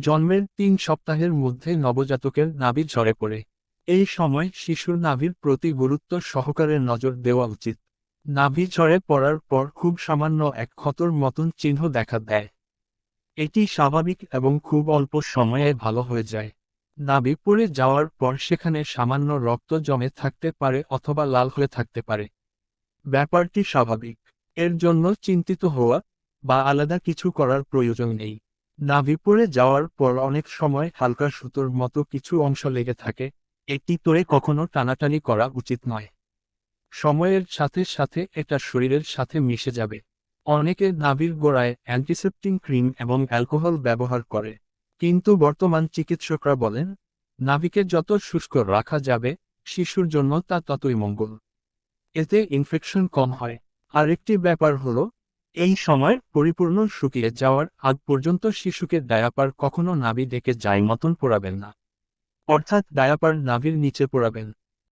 জন্মের তিন সপ্তাহের মধ্যে নবজাতকের নাভি ঝরে পড়ে। এই সময় শিশুর নাভির প্রতি গুরুত্ব সহকারে নজর দেওয়া উচিত। নাভি ঝরে পড়ার পর খুব সামান্য এক ক্ষতর মতন চিহ্ন দেখা দেয়। এটি স্বাভাবিক এবং খুব অল্প সময়ে ভালো হয়ে যায়। নাভি পড়ে যাওয়ার পর সেখানে সামান্য রক্ত জমে থাকতে পারে অথবা লাল হয়ে থাকতে পারে। ব্যাপারটি স্বাভাবিক। এর জন্য চিন্তিত হওয়া বা আলাদা কিছু করার প্রয়োজন নেই। নাভি পড়ে যাওয়ার পর অনেক সময় হালকা সুতোর মতো কিছু অংশ লেগে থাকে, এটি তোরে কখনো টানাটানি করা উচিত নয়। সময়ের সাথে সাথে এটা শরীরের সাথে মিশে যাবে। অনেকে নাভির গোড়ায় অ্যান্টিসেপ্টিং ক্রিম এবং অ্যালকোহল ব্যবহার করে, কিন্তু বর্তমান চিকিৎসকরা বলেন, নাভিকে যত শুষ্ক রাখা যাবে, শিশুর জন্য তা ততই মঙ্গল। এতে ইনফেকশন কম হয়। আরেকটি ব্যাপার হলো এই সময় পরিপূর্ণ শুকিয়ে যাওয়ার আগ পর্যন্ত শিশুকে ডায়াপার কখনো নাবি ডেকে যায় মতন পোড়াবেন না। অর্থাৎ ডায়াপার নাভির নিচে পোড়াবেন।